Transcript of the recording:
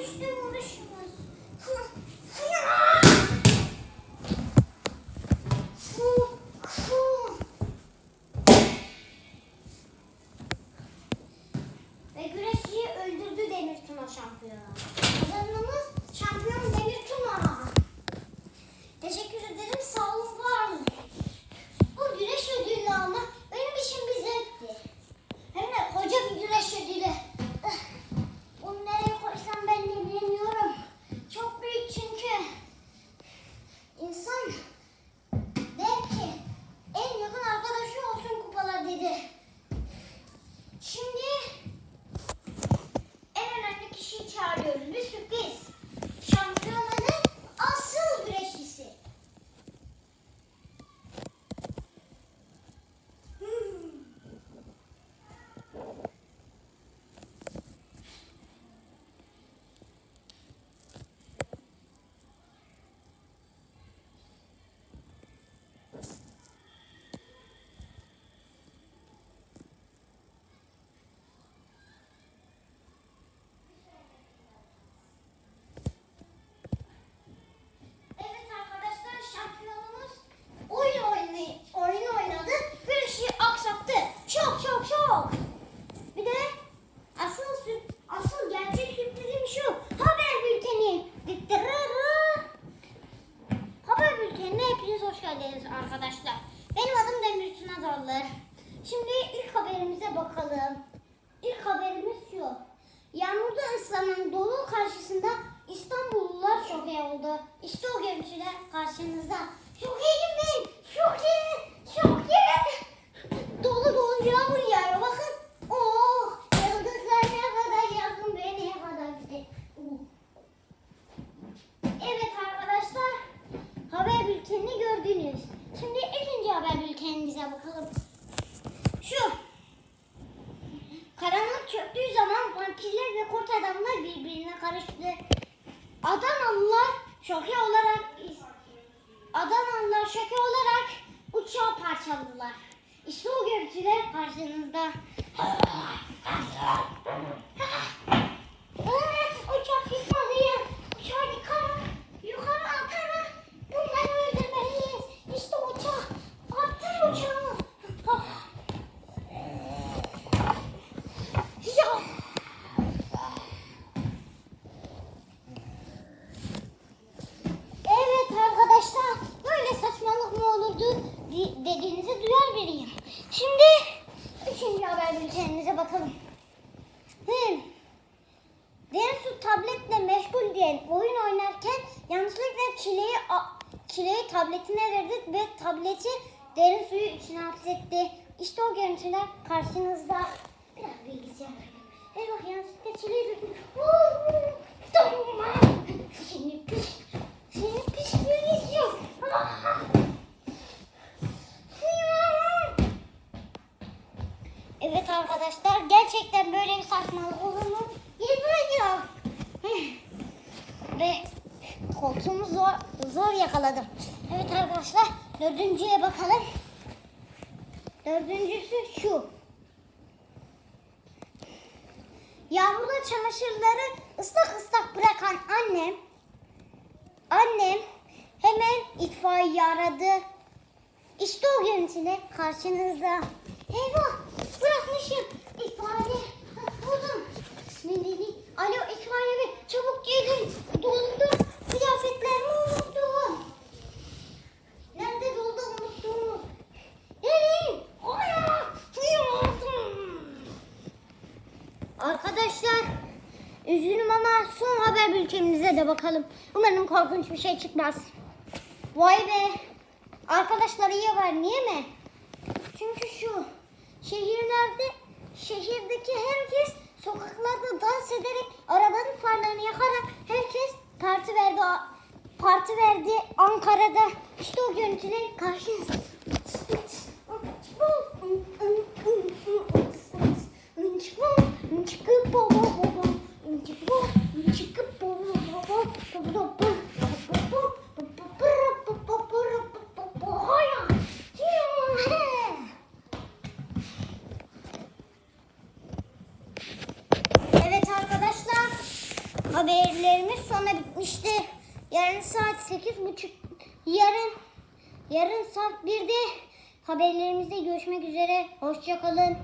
Ve güreşçiyi öldürdü Demir Tuna şampiyonu. Kazanımız şampiyon Demir Tuna. hoş geldiniz arkadaşlar. Benim adım Demir Tunazarlı. Şimdi ilk haberimize bakalım. İlk haberimiz şu. Yağmurda ıslanan dolu karşısında İstanbullular şok oldu. İşte o görüntüler karşınızda. Şok ben, şok çöktüğü zaman vampirler ve kurt adamlar birbirine karıştı. Adanalılar şoke olarak Adanalılar şoke olarak uçağı parçaladılar. İşte o görüntüler karşınızda. Uçak yıkmalıyım. Uçağı yukarı, yukarı atarak bunları öldürmeliyiz. İşte uçak. Attım uçağı. Ah. Ya. Evet arkadaşlar böyle saçmalık mı dediğinizi duyar biriyim. Şimdi üçüncü haber bültenimize bakalım. Hmm. Densu tabletle meşgul diyen oyun oynarken yanlışlıkla çileyi a- çileyi tabletine verdi ve tableti derin suyu içine hapsetti. İşte o görüntüler karşınızda. Arkadaşlar gerçekten böyle bir saçmalık olur mu? Bilmiyorum. Ve koltuğumu zor, zor yakaladım. Evet arkadaşlar dördüncüye bakalım. Dördüncüsü şu. Yağmurda çamaşırları ıslak ıslak bırakan annem annem hemen itfaiye aradı. İşte o görüntüler karşınızda. Eyvah bırakmışım itfaiye. Buldum. Bismillah. Alo itfaiye bey çabuk gelin. Doldu. Kıyafetlerimi unuttum. Nerede doldu unuttum. Gelin. Oraya. Duyamadım. Arkadaşlar üzgünüm ama son haber bültenimize de bakalım. Umarım korkunç bir şey çıkmaz. Vay be. Arkadaşlar iyi haber niye mi? Parti verdi Ankara'da. İşte o görüntüler karşınızda. Evet arkadaşlar haberlerimiz sona bitmişti. Yarın saat sekiz buçuk yarın yarın saat 1'de haberlerimizde görüşmek üzere. Hoşçakalın.